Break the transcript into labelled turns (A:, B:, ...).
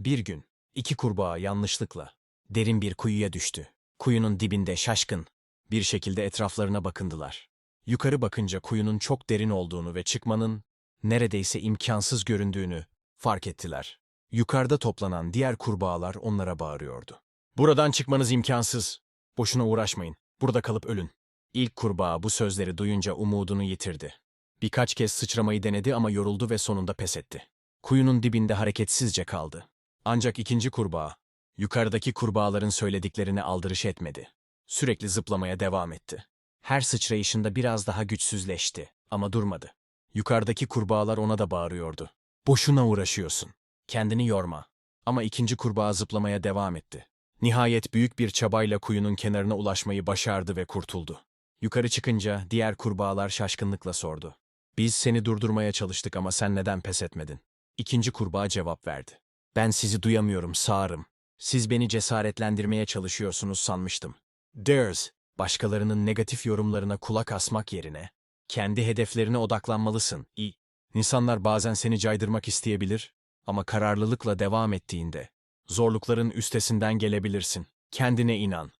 A: Bir gün, iki kurbağa yanlışlıkla derin bir kuyuya düştü. Kuyunun dibinde şaşkın bir şekilde etraflarına bakındılar. Yukarı bakınca kuyunun çok derin olduğunu ve çıkmanın neredeyse imkansız göründüğünü fark ettiler. Yukarıda toplanan diğer kurbağalar onlara bağırıyordu. Buradan çıkmanız imkansız. Boşuna uğraşmayın. Burada kalıp ölün. İlk kurbağa bu sözleri duyunca umudunu yitirdi. Birkaç kez sıçramayı denedi ama yoruldu ve sonunda pes etti. Kuyunun dibinde hareketsizce kaldı. Ancak ikinci kurbağa, yukarıdaki kurbağaların söylediklerine aldırış etmedi. Sürekli zıplamaya devam etti. Her sıçrayışında biraz daha güçsüzleşti ama durmadı. Yukarıdaki kurbağalar ona da bağırıyordu. Boşuna uğraşıyorsun. Kendini yorma. Ama ikinci kurbağa zıplamaya devam etti. Nihayet büyük bir çabayla kuyunun kenarına ulaşmayı başardı ve kurtuldu. Yukarı çıkınca diğer kurbağalar şaşkınlıkla sordu. Biz seni durdurmaya çalıştık ama sen neden pes etmedin? İkinci kurbağa cevap verdi. Ben sizi duyamıyorum, sağırım. Siz beni cesaretlendirmeye çalışıyorsunuz sanmıştım. Dares, başkalarının negatif yorumlarına kulak asmak yerine, kendi hedeflerine odaklanmalısın. İyi. İnsanlar bazen seni caydırmak isteyebilir ama kararlılıkla devam ettiğinde, zorlukların üstesinden gelebilirsin. Kendine inan.